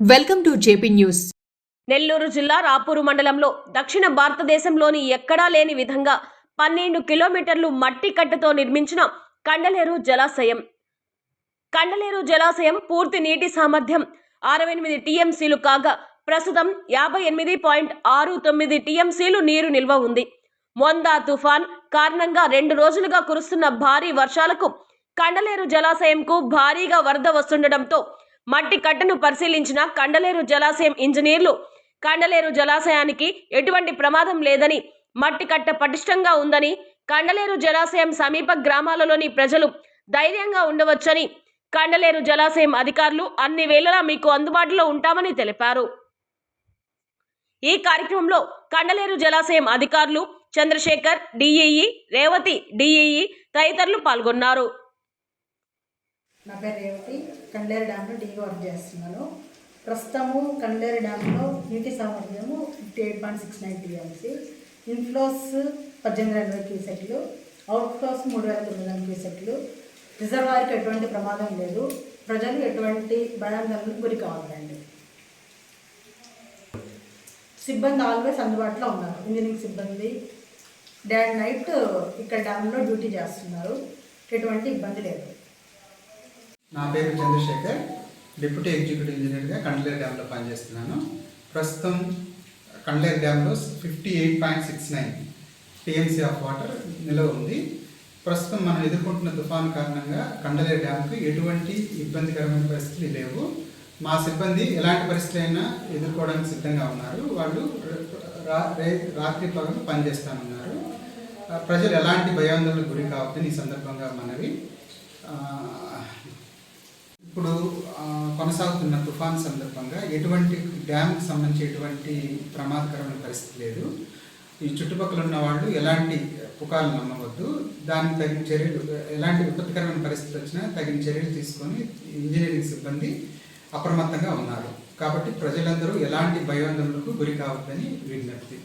Welcome to JP news. Nellore జిల్లా రాపూరు మండలంలో దక్షిణ భారతదేశంలోని ఎక్కడా లేని విధంగా పన్నెండు కిలోమీటర్లు మట్టి కట్టతో నిర్మించిన కండలేరు జలాశయం. కండలేరు జలాశయం పూర్తి నీటి సామర్థ్యం అరవై ఎనిమిది టీఎంసీలు కాగా ప్రస్తుతం యాభై ఎనిమిది పాయింట్ ఆరు తొమ్మిది టీఎంసీలు నీరు నిల్వ ఉంది. మొందా తుఫాన్ కారణంగా రెండు రోజులుగా కురుస్తున్న భారీ వర్షాలకు కండలేరు జలాశయంకు భారీగా వరద వస్తుండటంతో మట్టి కట్టను పరిశీలించిన కండలేరు జలాశయం ఇంజనీర్లు. కండలేరు జలాశయానికి ఎటువంటి ప్రమాదం లేదని మట్టి కట్ట పటిష్టంగా ఉందని కండలేరు జలాశయం సమీప గ్రామాలలోని ప్రజలు ధైర్యంగా ఉండవచ్చని కండలేరు జలాశయం అధికారులు అన్ని వేళలా మీకు అందుబాటులో ఉంటామని తెలిపారు. ఈ కార్యక్రమంలో కండలేరు జలాశయం అధికారులు చంద్రశేఖర్ డిఈఈ రేవతి డిఈఈ తదితరులు పాల్గొన్నారు. నా పేరు రేవతి. కండేరు డ్యాంలో డీగా వర్క్ చేస్తున్నాను. ప్రస్తుతము కండేరు డ్యాంలో నీటి సామర్థ్యము fifty eight point six nine TMC. Inflows పద్దెనిమిది ఎనభై క్యూసెట్లు అవుట్ఫ్లోస్ మూడు వేల తొమ్మిది వందల క్యూసెట్లు రిజర్వాయర్కి ఎటువంటి ప్రమాదం లేదు. ప్రజలు ఎటువంటి భయాందోళనకు గురి కావాలండి సిబ్బంది ఆల్వేస్ అందుబాటులో ఉన్నారు. ఇంజనీరింగ్ సిబ్బంది. డే అండ్ నైట్ ఇక్కడ డ్యాంలో డ్యూటీ చేస్తున్నారు. ఎటువంటి ఇబ్బంది లేదు. నా పేరు చంద్రశేఖర్ డిప్యూటీ ఎగ్జిక్యూటివ్ ఇంజనీర్గా కండ్లేరు డ్యాంలో పనిచేస్తున్నాను. ప్రస్తుతం Kandaleru డ్యాంలో fifty eight point six nine TMC of water నిలవ ఉంది. ప్రస్తుతం మనం ఎదుర్కొంటున్న తుఫాను కారణంగా కండలేరు డ్యాంకు ఎటువంటి ఇబ్బందికరమైన పరిస్థితులు లేవు. మా సిబ్బంది ఎలాంటి పరిస్థితి అయినా ఎదుర్కోవడానికి సిద్ధంగా ఉన్నారు. వాళ్ళు రాత్రి పగలు పనిచేస్తానున్నారు. ప్రజలు ఎలాంటి భయాందోళనకు గురి కావద్దని ఈ సందర్భంగా మనవి. ఇప్పుడు కొనసాగుతున్న తుఫాన్ సందర్భంగా ఎటువంటి డ్యామ్కి సంబంధించి ఎటువంటి ప్రమాదకరమైన పరిస్థితి లేదు. ఈ చుట్టుపక్కల ఉన్న వాళ్ళు ఎలాంటి పుకార్లు నమ్మవద్దు. దానికి తగిన చర్యలు ఎలాంటి విపత్కరమైన పరిస్థితి వచ్చినా తగిన చర్యలు తీసుకొని ఇంజనీరింగ్ సిబ్బంది అప్రమత్తంగా ఉన్నారు. కాబట్టి ప్రజలందరూ ఎలాంటి భయాందోళనకు గురి కావద్దని విజ్ఞప్తి.